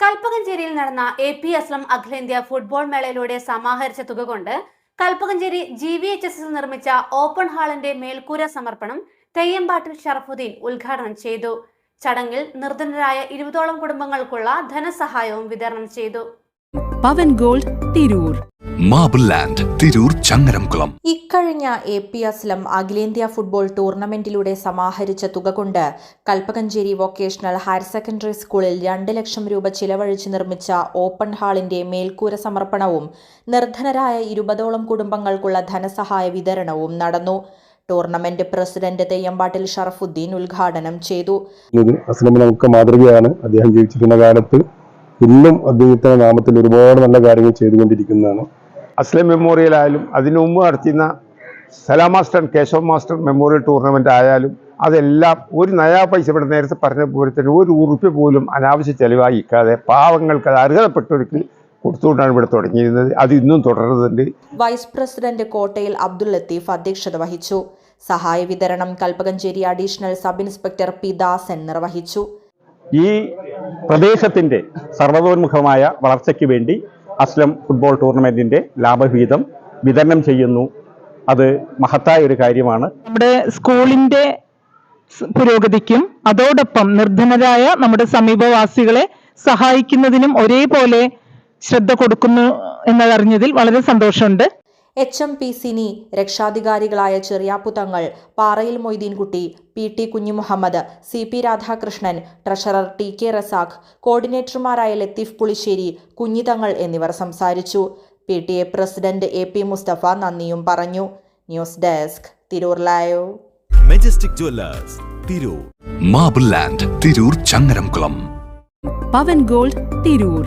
കൽപ്പകഞ്ചേരിയിൽ നടന്ന A P Aslam അഖിലേന്ത്യാ football മേളയിലൂടെ സമാഹരിച്ച തുക കൊണ്ട് Kalpakanchery G V H S S നിർമ്മിച്ച ഓപ്പൺ ഹാളിന്റെ മേൽക്കൂര സമർപ്പണം തെയ്യമ്പാട്ടിൽ ഷറഫുദ്ദീൻ ഉദ്ഘാടനം ചെയ്തു. ചടങ്ങിൽ നിർധനരായ ഇരുപതോളം കുടുംബങ്ങൾക്കുള്ള ധനസഹായവും വിതരണം ചെയ്തു. Pavan gold Tirur. Marble land Tirur Changaramkulam. ഇക്കഴിഞ്ഞ എ പി അസ്ലം അഖിലേന്ത്യാ ഫുട്ബോൾ ടൂർണമെന്റിലൂടെ സമാഹരിച്ച തുക കൊണ്ട് കൽപ്പകഞ്ചേരി വൊക്കേഷണൽ ഹയർ സെക്കൻഡറി സ്കൂളിൽ രണ്ട് ലക്ഷം രൂപ ചിലവഴിച്ച് നിർമ്മിച്ച ഓപ്പൺ ഹാളിന്റെ മേൽക്കൂര സമർപ്പണവും നിർധനരായ ഇരുപതോളം കുടുംബങ്ങൾക്കുള്ള ധനസഹായ വിതരണവും നടന്നു. ടൂർണമെന്റ് പ്രസിഡന്റ് തെയ്യമ്പാട്ടിൽ ഷറഫുദ്ദീൻ ഉദ്ഘാടനം ചെയ്തു. അസ്ലം നമുക്ക് മാതൃകയാണ്. അദ്ദേഹം ജീവിച്ചിരുന്ന കാലത്ത് ഇന്നും അദ്ദേഹത്തിന്റെ നാമത്തിൽ ഒരുപാട് നല്ല കാര്യങ്ങൾ ചെയ്തുകൊണ്ടിരിക്കുന്നതാണ്. അസ്ലം മെമ്മോറിയൽ ആയാലും അതിനു മുമ്പ് നടത്തിയിരുന്ന Salam master Keshav master memorial tournament ആയാലും അതെല്ലാം ഒരു നയാ പൈസ ഇവിടെ നേരത്തെ പറഞ്ഞ പോലെ തന്നെ ഒരു ഉറുപ്പ്യ പോലും അനാവശ്യ ചെലവായിക്കാതെ പാവങ്ങൾക്ക് അത് അർഹതപ്പെട്ടവർക്ക് കൊടുത്തുകൊണ്ടാണ് ഇവിടെ തുടങ്ങിയിരുന്നത്. അത് ഇന്നും തുടരുന്നുണ്ട്. വൈസ് പ്രസിഡന്റ് കോട്ടയിൽ അബ്ദുൽ ലത്തീഫ് അധ്യക്ഷത വഹിച്ചു. സഹായ വിതരണം Kalpakanchery additional sub inspector P Dasan നിർവഹിച്ചു. ഈ പ്രദേശത്തിന്റെ സർവതോന്മുഖമായ വളർച്ചയ്ക്ക് വേണ്ടി അസ്ലം ഫുട്ബോൾ ടൂർണമെന്റിന്റെ ലാഭവിഹിതം വിതരണം ചെയ്യുന്നു. അത് മഹത്തായ ഒരു കാര്യമാണ്. നമ്മുടെ സ്കൂളിന്റെ പുരോഗതിക്കും അതോടൊപ്പം നിർധനരായ നമ്മുടെ സമീപവാസികളെ സഹായിക്കുന്നതിനും ഒരേപോലെ ശ്രദ്ധ കൊടുക്കുന്നു എന്നതറിഞ്ഞതിൽ വളരെ സന്തോഷമുണ്ട്. എച്ച് എം പി സിനി രക്ഷാധികാരികളായ Cheriyappu Thangal Parayil Moideenkutty P T Kunjumuhammed C P Radhakrishnan treasurer T K Razak കോർഡിനേറ്റർമാരായ Latheef Pulissery കുഞ്ഞിതങ്ങൾ എന്നിവർ സംസാരിച്ചു. P T A president A P Mustafa നന്ദിയും പറഞ്ഞു. News desk Tirur live. Majestic jewellers Tirur. Marble land Tirur Changaramkulam. Pavan gold Tirur.